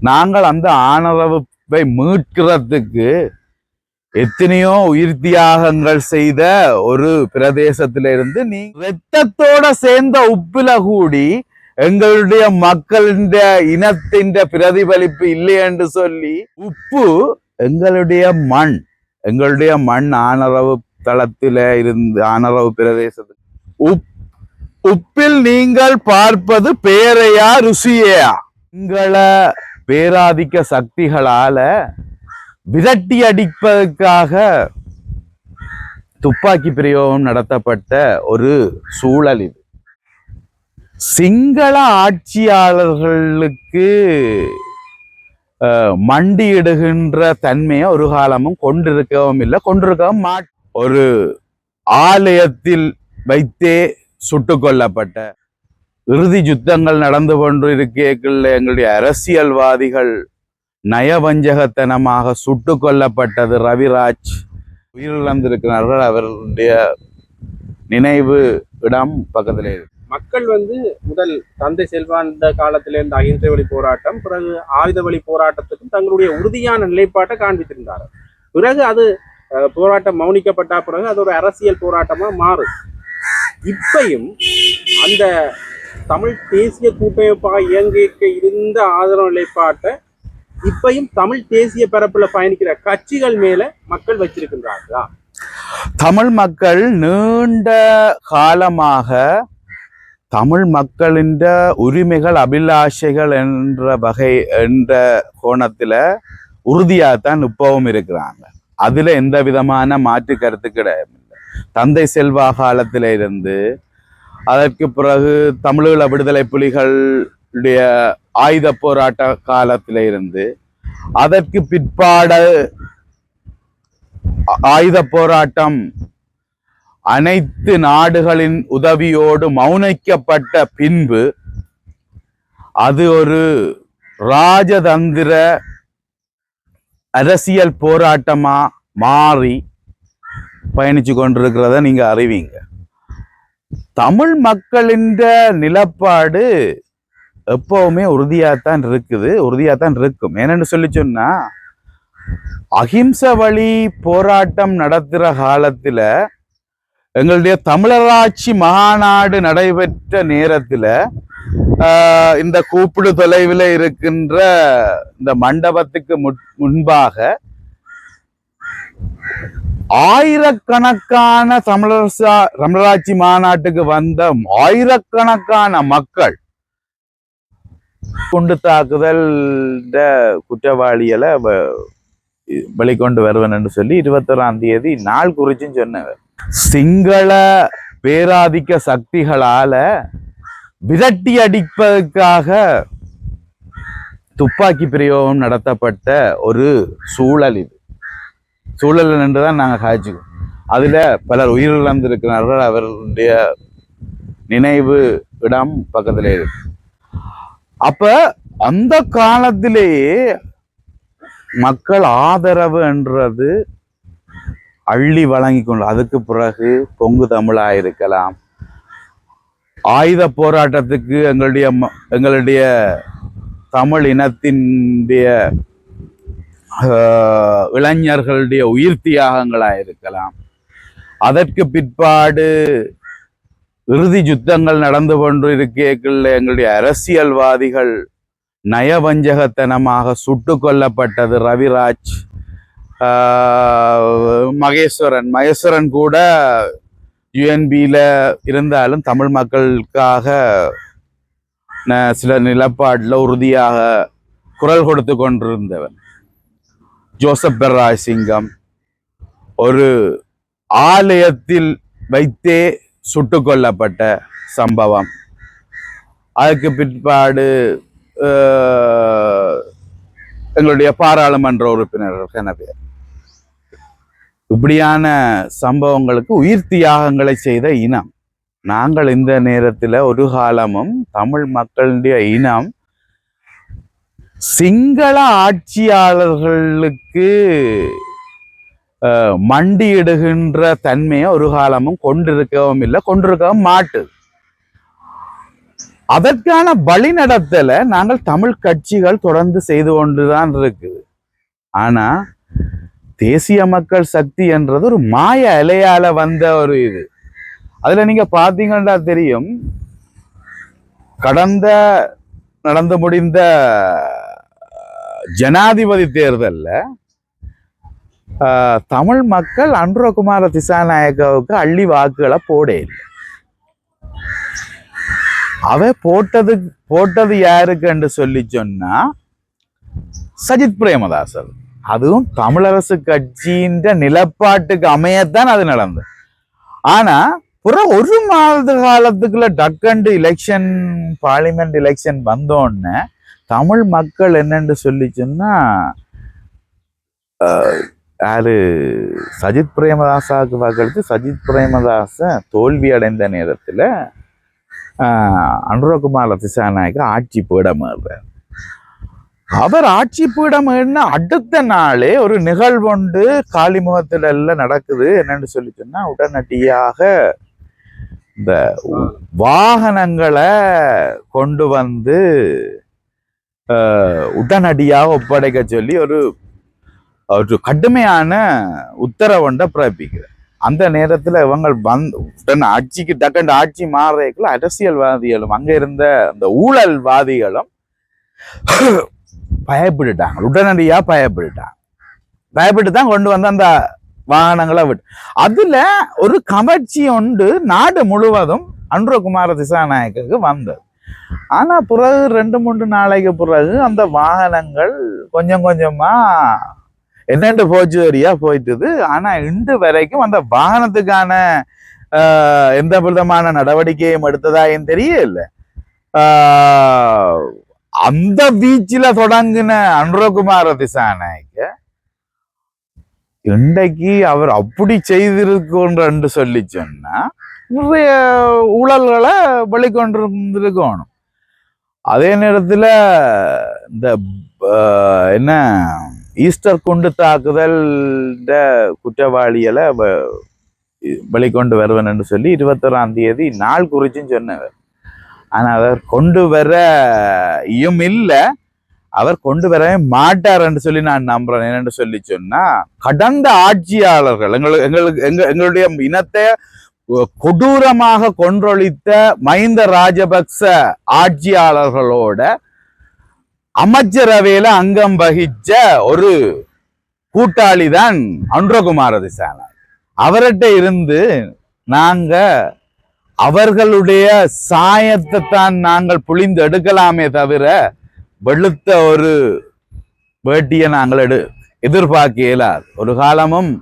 நாங்கள் அந்த ஆணரவை மீட்கிறதுக்கு எத்தனையோ உயிர் தியாகங்கள் செய்த ஒரு பிரதேசத்தில இருந்து நீ ரத்தத்தோட சேர்ந்த உப்புல கூடி எங்களுடைய மக்களின் இனத்தின் பிரதிபலிப்பு இல்லை என்று சொல்லி உப்பு எங்களுடைய மண் எங்களுடைய மண் ஆனரவு தளத்தில இருந்து ஆனரவு பிரதேசத்து உப் உப்பில் நீங்கள் பார்ப்பது பேரையா ருசியா உங்களை பேராதிக்க சக்திகளால விரட்டி அடிப்பதற்காக துப்பாக்கி பிரயோகம் நடத்தப்பட்ட ஒரு சூழல் இது. சிங்கள ஆட்சியாளர்களுக்கு மண்டியிடுகின்ற தன்மையை ஒரு காலமும் கொண்டிருக்கவும் இல்லை கொண்டிருக்கவும் மாட் ஒரு ஆலயத்தில் வைத்தே சுட்டுக்கொள்ளப்பட்ட இறுதி யுத்தங்கள் நடந்து கொண்டிருக்கையில் எங்களுடைய அரசியல்வாதிகள் நயவஞ்சகத்தனமாக சுட்டு கொல்லப்பட்டது ரவிராஜ். உயிரிழந்திருக்கிறார்கள். அவருடைய நினைவு இடம் பக்கத்திலே மக்கள் வந்து முதல் தந்தை செல்வாந்த காலத்திலிருந்து அகிம்சை வழி போராட்டம் பிறகு ஆயுத வழி போராட்டத்துக்கும் தங்களுடைய உறுதியான நிலைப்பாட்டை காண்பித்திருந்தார். பிறகு அது போராட்டம் மௌனிக்கப்பட்ட பிறகு அது ஒரு அரசியல் போராட்டமாக மாறும். இப்பையும் அந்த தமிழ் தேசிய கூட்டமைப்பாக இயங்கிக்க இருந்த ஆதரவு நிலைப்பாட்டை இப்பையும் தமிழ் தேசிய பரப்புல பயணிக்கிற கட்சிகள் மேல மக்கள் வச்சிருக்கின்றார்களா? தமிழ் மக்கள் நீண்ட காலமாக தமிழ் மக்களின் உரிமைகள் அபிலாஷைகள் என்ற வகை என்ற கோணத்துல உறுதியாகத்தான் இப்பவும் இருக்கிறாங்க. அதுல எந்த விதமான மாற்று கருத்து கிடையாது தந்தை செல்வா காலத்தில் இருந்து அதற்கு பிறகு தமிழீழ விடுதலை புலிகளுடைய ஆயுத போராட்ட காலத்தில இருந்து அதற்கு பிற்பாடு ஆயுத போராட்டம் அனைத்து நாடுகளின் உதவியோடு மௌனிக்கப்பட்ட பின்பு அது ஒரு ராஜதந்திர அரசியல் போராட்டமா மாறி பயணிச்சு கொண்டிருக்கிறத நீங்க அறிவீங்க. தமிழ் மக்களின் நிலப்பாடு எப்பவுமே உறுதியாகத்தான் இருக்குது உறுதியாகத்தான் இருக்கும். என்னென்னு சொல்லி சொன்னா அகிம்ச வழி போராட்டம் நடத்துகிற காலத்தில் எங்களுடைய தமிழராட்சி மகாநாடு நடைபெற்ற நேரத்தில் இந்த கூப்பிடு தொலைவில் இருக்கின்ற இந்த மண்டபத்துக்கு முன்- முன்பாக ஆயிரக்கணக்கான தமிழரசா தமிழராட்சி மாநாட்டுக்கு வந்த ஆயிரக்கணக்கான மக்கள் குண்டு தாக்குதல் குற்றவாளிகளை வ- வெளிக்கொண்டு வருவன் என்று சொல்லி இருபத்தொராம் தேதி நாள் குறிச்சுன்னு சொன்னவர் சிங்கள பேராதிக்க சக்திகளால விரட்டி அடிப்பதற்காக துப்பாக்கி பிரயோகம் நடத்தப்பட்ட ஒரு சூழல் இது. சூழல் என்றுதான் நாங்கள் காய்ச்சிக்கோம் அதில் பலர் உயிரிழந்திருக்கிறார்கள். அவருடைய நினைவு இடம் பக்கத்தில் இருக்கு. அப்போ அந்த காலத்திலேயே மக்கள் ஆதரவு என்றது அள்ளி வழங்கி கொண்டு அதுக்கு பிறகு பொங்கு தமிழாக இருக்கலாம். ஆயுத போராட்டத்துக்கு எங்களுடைய ம- எங்களுடைய தமிழ் இனத்தினுடைய இளைஞர்களுடைய உயிர் தியாகங்களா இருக்கலாம் அதற்கு பிற்பாடு இறுதி யுத்தங்கள் நடந்து கொண்டு இருக்கையில் எங்களுடைய அரசியல்வாதிகள் நயவஞ்சகத்தனமாக சுட்டு கொல்லப்பட்டது. ரவிராஜ் மகேஸ்வரன். மகேஸ்வரன் கூட யுஎன்பியில் இருந்தாலும் தமிழ் மக்களுக்காக ந- சில நிலப்பாட்டில் உறுதியாக குரல் கொடுத்து கொண்டிருந்தவன். ஜோசப் பெர்ராய் சிங்கம். ஒரு ஆலயத்தில் வைத்தே சுட்டு கொல்லப்பட்ட சம்பவம். அதுக்கு பிற்பாடு எங்களுடைய பாராளுமன்ற உறுப்பினர்கள் என பேர்? இப்படியான சம்பவங்களுக்கு உயிர் தியாகங்களை செய்த இனம். நாங்கள் இந்த நேரத்தில் ஒரு காலமும் தமிழ் மக்களுடைய இனம் சிங்கள ஆட்சியாளர்களுக்கு மண்டியிடுகின்ற தன்மையை ஒரு காலமும் கொண்டிருக்கவும் இல்லை கொண்டிருக்கவும் மாட்டுது. அதற்கான வழிநடத்தலை நாங்கள் தமிழ் கட்சிகள் தொடர்ந்து செய்து கொண்டுதான் இருக்குது. ஆனா தேசிய மக்கள் சக்தி என்றது ஒரு மாய அலையால வந்த ஒரு இது. அதுல நீங்க பாத்தீங்கன்னா தெரியும் கடந்த நடந்து முடிந்த ஜனாதிபதி தேர்தல்ல தமிழ் மக்கள் அன்ரகுமார திசாநாயக்காவுக்கு அள்ளி வாக்குகளை போட இல்லை அவ போட்டது போட்டது யாருக்குன்னு சொல்லி சொன்னா சஜித் பிரேமதாசர். அதுவும் தமிழரசு கட்சியின் நிலப்பாட்டுக்கு அமையத்தான் அது நடந்தது. ஆனா புற ஒரு மாத காலத்துக்குள்ள டக்கண்டு எலெக்ஷன் பார்லிமெண்ட் எலெக்ஷன் வந்தோடனே தமிழ் மக்கள் என்னென்று சொல்லி சொன்னா யாரு? சஜித் பிரேமதாசாவுக்கு வாக்களித்து சஜித் பிரேமதாச தோல்வி அடைந்த நேரத்தில் ஆஹ், அனுரகுமார திசாநாயக்க ஆட்சி பீடமாறுறார் அவர் ஆட்சி பீடம் ஏறின அடுத்த நாளே ஒரு நிகழ்வுண்டு காளிமுகத்தில் எல்லாம் நடக்குது. என்னன்னு சொல்லி சொன்னால் உடனடியாக இந்த வாகனங்களை கொண்டு வந்து உடனடியாக ஒப்படைக்க சொல்லி ஒரு ஒரு கடுமையான உத்தரவொண்ட பிறப்பிக்கிறார் அந்த நேரத்தில் இவங்க வந்து உடனே ஆட்சிக்கு டக்குன்னு ஆட்சி மாறுறதுக்குள்ள அரசியல்வாதிகளும் அங்கே இருந்த அந்த ஊழல்வாதிகளும் பயப்பட்டுட்டாங்க. உடனடியாக பயப்பட்டுட்டாங்க. பயப்பட்டு தான் கொண்டு வந்து அந்த வாகனங்களை விட்டு. அதில் ஒரு கவர்ச்சி உண்டு நாடு முழுவதும் அன்றுகுமார திசாநாயக்கு வந்தது. ஆனா பிறகு ரெண்டு மூன்று நாளைக்கு பிறகு அந்த வாகனங்கள் கொஞ்சம் கொஞ்சமா என்னென்று போச்சு வரியா போயிட்டுது. ஆனா இன்று வரைக்கும் அந்த வாகனத்துக்கான ஆஹ், எந்த விதமான நடவடிக்கையும் எடுத்ததாயும் தெரியல. ஆஹ், அந்த பீச்சில தொடங்கின அனுரகுமார திசாநாயக்க இன்றைக்கு அவர் அப்படி செய்திருக்கின்ற சொல்லி சொன்னா நிறைய ஊழல்களை வெளிக்கொண்டிருந்திருக்கணும். அதே நேரத்தில் இந்த என்ன ஈஸ்டர் குண்டு தாக்குதல் குற்றவாளிகளை வெளிக்கொண்டு வருவன் என்று சொல்லி இருபத்தொராம் தேதி நாள் குறிச்சும் சொன்னவர். ஆனால் அவர் கொண்டு வர இயும் இல்லை அவர் கொண்டு வரவே மாட்டார் என்று சொல்லி நான் நம்புறேன். என்னென்று சொல்லி சொன்னா கடந்த ஆட்சியாளர்கள் எங்களுக்கு எங்களுக்கு எங்க எங்களுடைய இனத்தை கொடூரமாக கொன்றொழித்த மஹிந்த ராஜபக்ச ஆட்சியாளர்களோட அமைச்சரவையில அங்கம் வகிச்ச ஒரு கூட்டாளி தான் அன்றகுமார திசானா அவர்கிட்ட இருந்து நாங்க அவர்களுடைய சாயத்தை தான் நாங்கள் புளிந்து எடுக்கலாமே தவிர வெளுத்த ஒரு வேட்டியை நாங்கள் எடு எதிர்பார்க்க இயலாது ஒரு காலமும்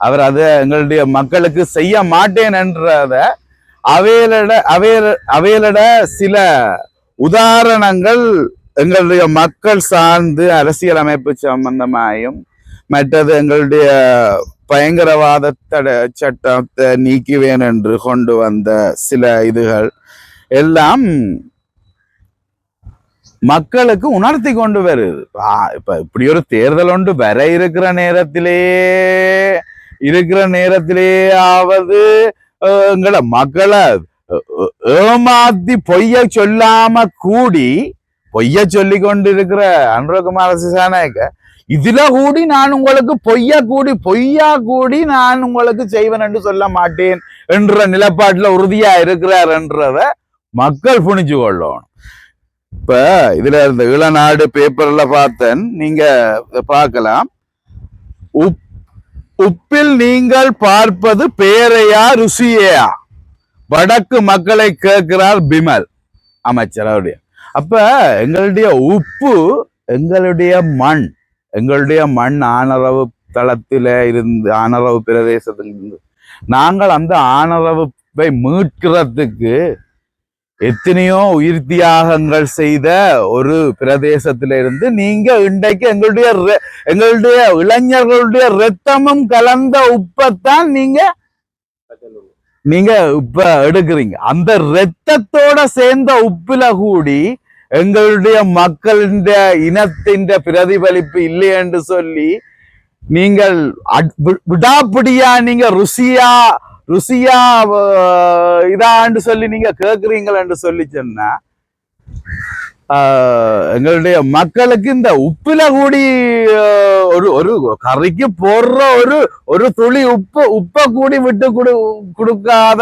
அவர் அதை எங்களுடைய மக்களுக்கு செய்ய மாட்டேன் என்றத அவையலிட அவையல அவையலட சில உதாரணங்கள் எங்களுடைய மக்கள் சார்ந்து அரசியல் அமைப்பு சம்பந்தமாயும் மற்றது எங்களுடைய பயங்கரவாத தட சட்டத்தை நீக்குவேன் என்று கொண்டு வந்த சில இதுகள் எல்லாம் மக்களுக்கு உணர்த்தி கொண்டு வருது. இப்ப இப்படி ஒரு தேர்தல் ஒன்று வர இருக்கிற நேரத்திலே இருக்கிற நேரத்திலேயாவது எங்களை மக்களை ஏமாத்தி பொய்ய சொல்லாம கூடி பொய்ய சொல்லி கொண்டு இருக்கிற அனுரகுமார சிசாநாயக்க இதுல கூடி நான் உங்களுக்கு பொய்யா கூடி பொய்யா கூடி நான் உங்களுக்கு செய்வேன் என்று சொல்ல மாட்டேன் என்ற நிலப்பாட்டுல உறுதியா இருக்கிறார் என்றத மக்கள் புனிச்சு கொள்ளணும். இப்ப இதுல இந்த இளநாடு பேப்பர்ல பார்த்தேன். நீங்க இத பார்க்கலாம். உப் உப்பில் நீங்கள் பார்ப்பது பேரையா ருசியையா? வடக்கு மக்களை கேட்கிறார் பிமல் அமைச்சர் அவருடைய. அப்ப எங்களுடைய உப்பு எங்களுடைய மண் எங்களுடைய மண் ஆனரவு தளத்தில இருந்து ஆனரவு பிரதேசத்தில் இருந்து நாங்கள் அந்த ஆனரவை மீட்கிறதுக்கு எத்தனையோ உயிர் தியாகங்கள் செய்த ஒரு பிரதேசத்தில இருந்து நீங்க இன்றைக்கு எங்களுடைய எங்களுடைய இளைஞர்களுடைய ரத்தமும் கலந்த உப்பைத்தான் நீங்க நீங்க உப்ப எடுக்கிறீங்க. அந்த ரத்தத்தோட சேர்ந்த உப்புல கூடி எங்களுடைய மக்களின் இனத்தின் பிரதிபலிப்பு இல்லை என்று சொல்லி நீங்கள் அட்- விடாப்பிடியா நீங்க ருசியா ருசியா அஹ், இதான்னு சொல்லி நீங்க கேக்குறீங்கள் என்று சொல்லி சொன்னா எங்களுடைய மக்களுக்கு இந்த உப்புல கூடி ஒரு ஒரு கறிக்கு போடுற ஒரு ஒரு துளி உப்பு உப்பை கூடி விட்டு கொடு கொடுக்காத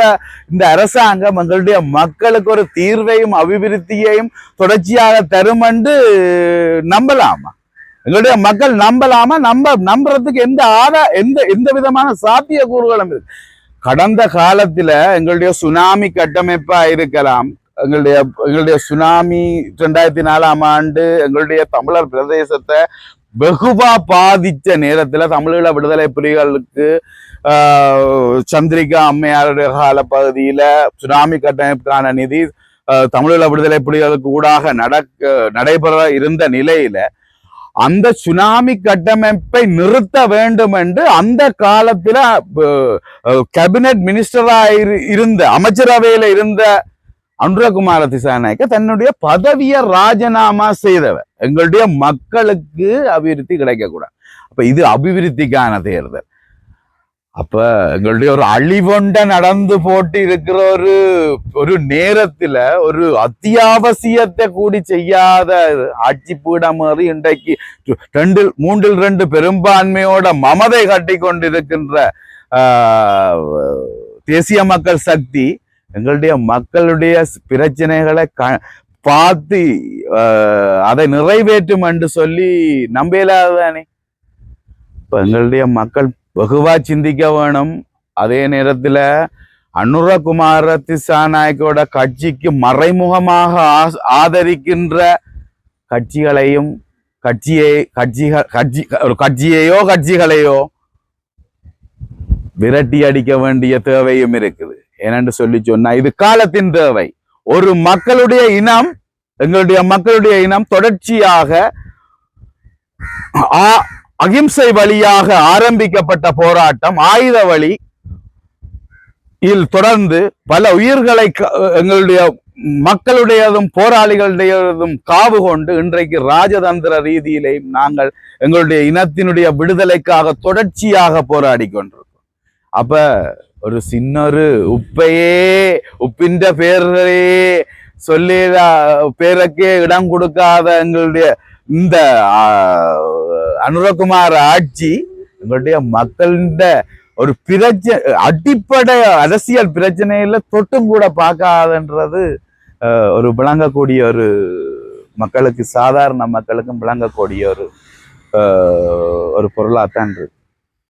இந்த அரசாங்கம் எங்களுடைய மக்களுக்கு ஒரு தீர்வையும் அபிவிருத்தியையும் தொடர்ச்சியாக தரும் என்று நம்பலாமா? எங்களுடைய மக்கள் நம்பலாமா? நம்ப நம்புறதுக்கு எந்த ஆதா எந்த எந்த விதமான சாத்திய கூறுகளும் இருக்கு. கடந்த காலத்துல எங்களுடைய சுனாமி கட்டமைப்பா இருக்கலாம். எங்களுடைய எங்களுடைய சுனாமி ரெண்டாயிரத்தி நாலாம் ஆண்டு எங்களுடைய தமிழர் பிரதேசத்தை வெகுவா பாதித்த நேரத்துல தமிழீழ விடுதலை புலிகளுக்கு சந்திரிகா அம்மையாருடைய கால பகுதியில சுனாமி கட்டமைப்புக்கான நிதி தமிழீழ விடுதலை புலிகளுக்கு ஊடாக நடக்க நடைபெற இருந்த நிலையில அந்த சுனாமி கட்டமைப்பை நிறுத்த வேண்டும் என்று அந்த காலத்தில் கேபினட் மினிஸ்டராக இருந்த அமைச்சரவையில் இருந்த அனுரகுமார திசாநாயக்க தன்னுடைய பதவியை ராஜினாமா செய்தவர் எங்களுடைய மக்களுக்கு அபிவிருத்தி கிடைக்கக்கூடாது. அப்ப இது அபிவிருத்திக்கான தேர்தல். அப்ப எங்களுடைய ஒரு அழிவொண்ட நடந்து போட்டு இருக்கிற ஒரு ஒரு நேரத்துல ஒரு அத்தியாவசியத்தை கூடி செய்யாத ஆட்சி பீடம் மாதிரி இன்றைக்கு ரெண்டில் மூன்றில் ரெண்டு பெரும்பான்மையோட மமதை கட்டி கொண்டிருக்கின்ற தேசிய மக்கள் சக்தி எங்களுடைய மக்களுடைய பிரச்சனைகளை க பார்த்து அதை நிறைவேற்றும் என்று சொல்லி நம்பலாதானே இப்ப எங்களுடைய மக்கள் வெகுவா சிந்திக்க வேணும். அதே நேரத்தில் அனுரகுமார திசாநாயக்கோட கட்சிக்கு மறைமுகமாக ஆதரிக்கின்ற கட்சிகளையும் கட்சியை கட்சிகள் கட்சி ஒரு கட்சியையோ கட்சிகளையோ விரட்டி அடிக்க வேண்டிய தேவையும் இருக்குது. ஏனென்று சொல்லி சொன்னா இது காலத்தின் தேவை. ஒரு மக்களுடைய இனம் எங்களுடைய மக்களுடைய இனம் தொடர்ச்சியாக ஆ- அகிம்சை வழியாக ஆரம்பிக்கப்பட்ட போராட்டம் ஆயுத வழி இல் தொடர்ந்து பல உயிர்களை எங்களுடைய மக்களுடையதும் போராளிகளுடையதும் காவு கொண்டு இன்றைக்கு ராஜதந்திர ரீதியிலேயும் நாங்கள் எங்களுடைய இனத்தினுடைய விடுதலைக்காக தொடர்ச்சியாக போராடி கொண்டிருக்கோம் அப்ப ஒரு சின்ன ஒரு உப்பையே உப்பின்ற பேரே சொல்லி பேருக்கே இடம் கொடுக்காத எங்களுடைய இந்த அனுரகுமார் ஆட்சி எங்களுடைய மக்களின் ஒரு பிரச்சனை அடிப்படை அரசியல் பிரச்சனையில தொட்டும் கூட பார்க்காதன்றது ஒரு விளங்கக்கூடிய ஒரு மக்களுக்கு சாதாரண மக்களுக்கும் விளங்கக்கூடிய ஒரு ஒரு பொருளாகத்தான் இருக்கு.